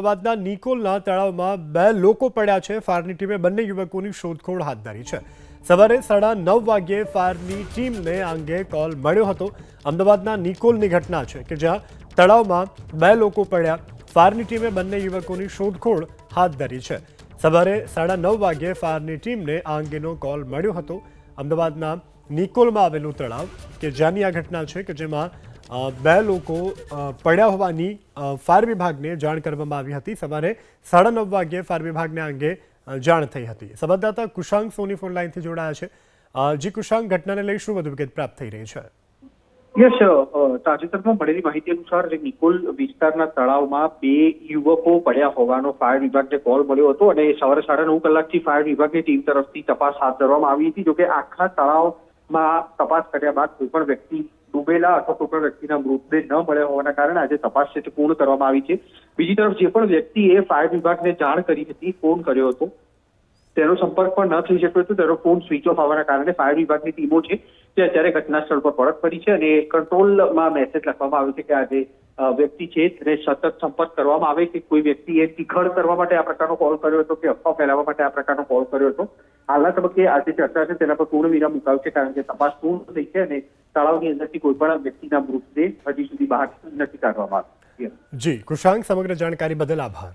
અમદાવાદના નિકોલના તળાવમાં બે લોકો પડ્યા છે. ફાયરની ટીમે બંને યુવકોની શોધખોળ હાથ ધરી છે. સવારે સાડા નવ વાગ્યે ફાયરની ટીમને આ અંગે કોલ મળ્યો હતો. અમદાવાદના નિકોલની ઘટના છે કે જ્યાં તળાવમાં બે લોકો પડ્યા. ફાયરની ટીમે બંને યુવકોની શોધખોળ હાથ ધરી છે. સવારે સાડા નવ વાગ્યે ફાયરની ટીમને આ અંગેનો કોલ મળ્યો હતો. અમદાવાદના નિકોલમાં આવેલું તળાવ કે જ્યાંની આ ઘટના છે કે જેમાં બે લોકો પડ્યા હોવાની ફાયર વિભાગને જાણ કરવામાં આવી હતી. સવારે સાડા નવ વાગ્યે ફાયર વિભાગને આ અંગે જાણ થઈ હતી. સંવાદદાતા કુશાંક સોની ફોન લાઈનથી જોડાયા છે. જી કુશાંક, ઘટનાને લઈ શું વધુ વિગત પ્રાપ્ત થઈ રહી છે? યસ તાજેતરમાં મળેલી માહિતી અનુસાર જે નિકોલ વિસ્તારના તળાવમાં બે યુવકો પડ્યા હોવાનો ફાયર વિભાગને કોલ મળ્યો હતો અને સવારે સાડા નવ કલાકથી ફાયર વિભાગની ટીમ તરફથી તપાસ હાથ ધરવામાં આવી હતી. જોકે આખા તળાવમાં તપાસ કર્યા બાદ કોઈ પણ વ્યક્તિ ડૂબેલા અથવા કોઈ પણ વ્યક્તિના મૃતદેહ ન મળ્યા હોવાના કારણે આજે તપાસ છે તે પૂર્ણ કરવામાં આવી છે. બીજી તરફ જે પણ વ્યક્તિએ ફાયર વિભાગને જાણ કરી હતી, ફોન કર્યો હતો, તેનો સંપર્ક પણ ન થઈ શક્યો હતો, તેનો ફોન સ્વિચ ઓફ આવવાના કારણે ફાયર વિભાગની ટીમો છે તે અત્યારે ઘટના સ્થળ પર પરત ફરી છે અને કંટ્રોલમાં મેસેજ લખવામાં આવ્યો છે કે આજે વ્યક્તિ છે તેને સતત સંપર્ક કરવામાં આવે કે કોઈ વ્યક્તિએ તીખડ કરવા માટે આ પ્રકારનો કોલ કર્યો હતો કે અફવા ફેલાવવા માટે આ પ્રકારનો કોલ કર્યો હતો. હાલના તબક્કે આ જે ચર્ચા છે તેના પર પૂર્ણ વિરામ મુકાવ છે કારણ કે તપાસ પૂર્ણ થઈ છે અને તળાવની અંદરથી કોઈ પણ વ્યક્તિના મૃતદેહ હજી સુધી બહાર નથી કાઢવામાં આવ્યો. જી કૃષાંક સમગ્ર જાણકારી બદલ આભાર.